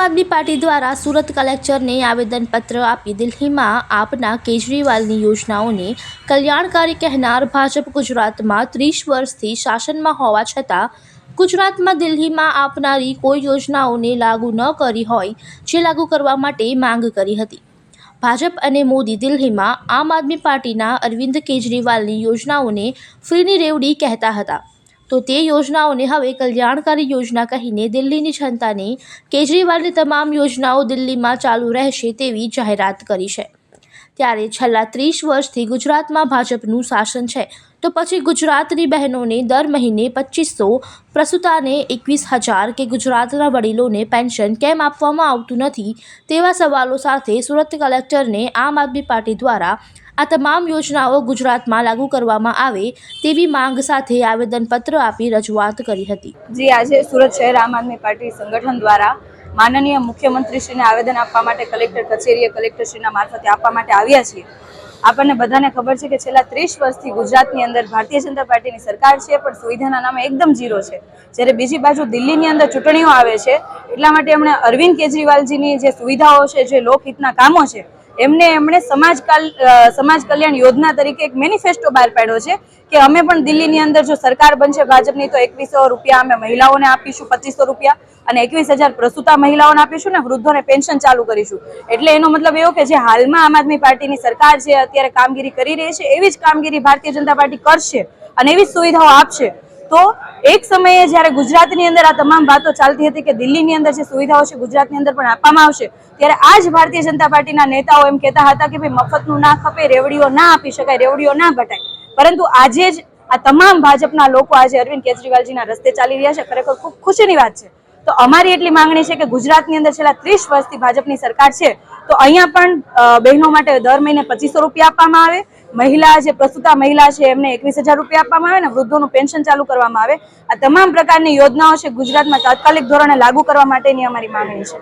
આદમી party દ્વારા સુરત કલેક્ટરને આવેદનપત્ર આપી દિલ્હીમાં આપના કેજરીવાલની યોજનાઓને કલ્યાણકારી કહેનાર ભાજપ ગુજરાતમાં ત્રીસ વર્ષથી શાસનમાં હોવા છતાં ગુજરાતમાં દિલ્હીમાં આપનારી કોઈ યોજનાઓને લાગુ ન કરી હોય, જે લાગુ કરવા માટે માંગ કરી હતી. ભાજપ અને મોદી દિલ્હીમાં આમ આદમી પાર્ટીના અરવિંદ કેજરીવાલની યોજનાઓને ફ્રીની રેવડી કહેતા હતા. તો તે યોજનાઓને હવે કલ્યાણકારી યોજના કહીને દિલ્હીની જનતાને કેજરીવાલની તમામ યોજનાઓ દિલ્હીમાં ચાલુ રહેશે તેવી જાહેરાત કરી છે. ત્યારે છેલ્લા ત્રીસ વર્ષથી ગુજરાતમાં ભાજપનું શાસન છે. તો પછી ગુજરાતની બહેનોને દર મહિને પચીસો પ્રસૂતાને એકવીસ હજાર કે ગુજરાતના વડીલોને પેન્શન કેમ આપવામાં આવતું નથી તેવા સવાલો સાથે સુરત કલેક્ટરને આમ આદમી પાર્ટી દ્વારા આ તમામ યોજનાઓ ગુજરાતમાં લાગુ કરવામાં આવે તેવી માંગ સાથે આવેદનપત્ર આપી રજૂઆત કરી હતી. જે, આજે સુરત શહેર આમ આદમી પાર્ટી સંગઠન દ્વારા માનનીય મુખ્યમંત્રીશ્રીને આવેદન આપવા માટે કલેક્ટર કચેરીએ કલેક્ટરશ્રીના મારફતે આપવા માટે આવ્યા છીએ. આપણને બધાને ખબર છે કે છેલ્લા ત્રીસ વર્ષથી ગુજરાતની અંદર ભારતીય જનતા પાર્ટીની સરકાર છે, પણ સુવિધાના નામે એકદમ ઝીરો છે. જ્યારે બીજી બાજુ દિલ્હીની અંદર ચૂંટણીઓ આવે છે, એટલા માટે એમણે અરવિંદ કેજરીવાલજીની જે સુવિધાઓ છે, જે લોકહિતના કામો છે એમને એમણે સમાજ સમાજ કલ્યાણ યોજના તરીકે એક મેનિફેસ્ટો બહાર પાડ્યો છે કે અમે પણ દિલ્હીની અંદર જો સરકાર બનશે ભાજપની, તો એકવીસો રૂપિયા અમે મહિલાઓને આપીશું, પચીસો રૂપિયા અને એકવીસ હજાર પ્રસૂતા મહિલાઓને આપીશું ને વૃદ્ધોને પેન્શન ચાલુ કરીશું. એટલે એનો મતલબ એવો કે જે હાલમાં આમ આદમી પાર્ટીની સરકાર છે અત્યારે કામગીરી કરી રહી છે, એવી જ કામગીરી ભારતીય જનતા પાર્ટી કરશે અને એવી જ સુવિધાઓ આપશે. તો એક સમયે જ્યારે ગુજરાતની અંદર આ તમામ વાતો ચાલતી હતી કે દિલ્હીની અંદર જે સુવિધાઓ છે ગુજરાતની અંદર પણ આપવામાં આવશે, ત્યારે આ જ ભારતીય જનતા પાર્ટીના નેતાઓ એમ કહેતા હતા કે ભાઈ મફતનું ના ખપે, રેવડીઓ ના આપી શકાય, રેવડીઓ ના ઘટાય. પરંતુ આજે જ આ તમામ ભાજપના લોકો આજે અરવિંદ કેજરીવાલજીના રસ્તે ચાલી રહ્યા છે. ખરેખર ખૂબ ખુશીની વાત છે. તો અમારી એટલી માંગણી છે કે ગુજરાતની અંદર છેલ્લા ત્રીસ વર્ષથી ભાજપની સરકાર છે, તો અહીંયા પણ બહેનો માટે દર મહિને પચીસો રૂપિયા આપવામાં આવે. મહિલા જે પ્રસ્તુતા મહિલા છે, એમને એકવીસ હજાર રૂપિયા આપવામાં આવે ને, વૃદ્ધોનું પેન્શન ચાલુ કરવામાં આવે. આ તમામ પ્રકારની યોજનાઓ છે ગુજરાતમાં તાત્કાલિક ધોરણે લાગુ કરવા માટેની અમારી માંગણી છે.